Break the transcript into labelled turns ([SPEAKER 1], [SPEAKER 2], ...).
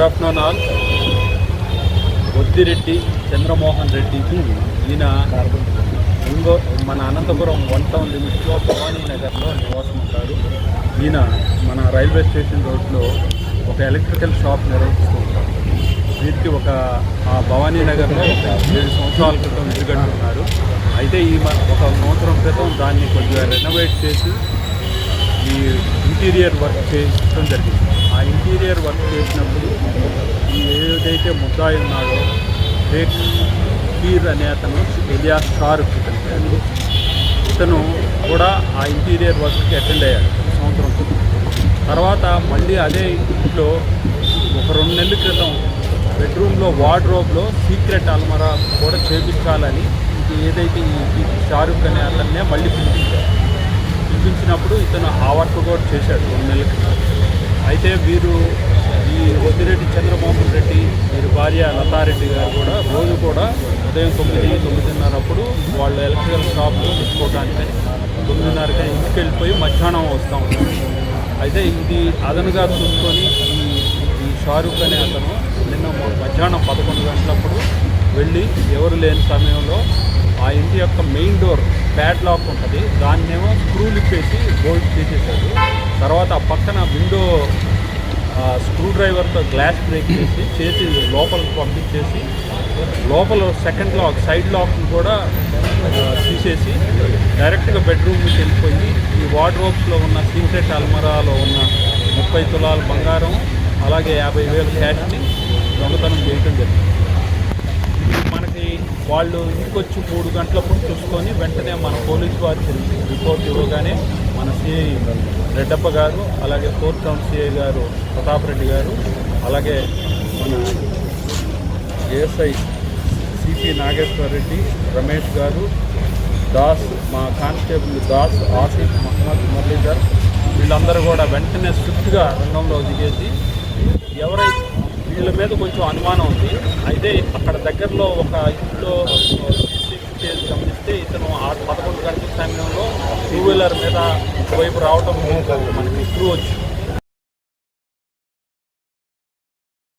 [SPEAKER 1] Good afternoon all Boddireddy Chandramohan రెడ్డికి ఈయన ఇంగో మన అనంతపురం వన్ టౌన్ లిమిట్లో భవానీ నగర్లో నివాసం ఉంటారు. ఈయన మన రైల్వే స్టేషన్ రోడ్లో ఒక ఎలక్ట్రికల్ షాప్ నిర్వహిస్తూ ఉంటారు. వీరికి ఒక భవానీ నగర్లో ఒక ఏడు సంవత్సరాల క్రితం ఇల్లు అయితే ఈ ఒక సంవత్సరం క్రితం దాన్ని కొద్దిగా రెనోవేట్ చేసి ఈ ఇంటీరియర్ వర్క్ చేయడం జరిగింది. ఇంటీరియర్ వర్క్ చేసినప్పుడు ఏదైతే ముద్దాయి ఉన్నాడో షేక్ కీర్ అనే అతను ఎలియా షారుఖ్ ఇతని ఇతను కూడా ఆ ఇంటీరియర్ వర్క్కి అటెండ్ అయ్యాడు సంవత్సరం. తర్వాత మళ్ళీ అదే ఇంట్లో ఒక రెండు నెలల క్రితం బెడ్రూమ్లో వార్డ్రోబ్లో సీక్రెట్ అల్మరా కూడా చేపించాలని ఏదైతే ఈ ఈ షారుఖ్ అనే అతన్నే మళ్ళీ పిలిపించారు. పిలిపించినప్పుడు ఇతను ఆ వర్క్ కూడా చేశాడు రెండు నెలల క్రితం. అయితే వీరు ఈ వద్దిరెడ్డి చంద్రబాబు రెడ్డి వీరి భార్య లతారెడ్డి గారు కూడా రోజు కూడా ఉదయం తొమ్మిది తొమ్మిదిన్నర అప్పుడు వాళ్ళు ఎలక్ట్రికల్ షాప్లో తెచ్చుకోవడానికని తొమ్మిదిన్నరకే ఇంటికి వెళ్ళిపోయి మధ్యాహ్నం వస్తూ ఉంటారు అయితే ఇది అదనుగా చూసుకొని ఈ ఈ షారుఖ్ అనే అతను నిన్న మధ్యాహ్నం పదకొండు గంటలప్పుడు వెళ్ళి ఎవరు లేని సమయంలో ఆ ఇంటి యొక్క మెయిన్ డోర్ ప్యాడ్ లాక్ ఉంటుంది. దాన్నేమో స్క్రూలు ఇప్పేసి బోల్ట్ తీసేసారు తర్వాత ఆ పక్కన విండో స్క్రూ డ్రైవర్తో గ్లాస్ బ్రేక్ చేసి చేసి లోపలికి పంపించేసి లోపల సెకండ్ లాక్ సైడ్ లాక్ని కూడా తీసేసి డైరెక్ట్గా బెడ్రూమ్కి వెళ్ళిపోయి ఈ వార్డ్రోబ్స్లో ఉన్న సీక్రెట్ అల్మరాలో ఉన్న ముప్పై తులాల బంగారం అలాగే యాభై వేల క్యాష్ని దొంగతనం చేయటం జరిగింది. వాళ్ళు ఇంటికొచ్చి మూడు గంటలప్పుడు చూసుకొని వెంటనే మన పోలీస్ వారికి రిపోర్ట్ ఇవ్వగానే మన సిఐ రెడ్డప్ప గారు అలాగే ఫోర్త్ టౌన్ సిఐ గారు ప్రతాప్ రెడ్డి గారు అలాగే మన ఏఎస్ఐ సిపి నాగేశ్వర రెడ్డి రమేష్ గారు దాస్ మా కానిస్టేబుల్ దాస్ ఆసిఫ్ మహమ్మద్ మురళీధర్ వీళ్ళందరూ కూడా వెంటనే స్విఫ్ట్గా రంగంలో దిగేసి ఎవరైతే వీళ్ళ మీద కొంచెం అనుమానం ఉంది. అయితే అక్కడ దగ్గరలో ఒక ఇంట్లో గమనిస్తే ఇతను ఆ పదకొండు గంటల సమయంలో టూ వీలర్ మీద వైపు రావటం మనకి క్రూ వచ్చి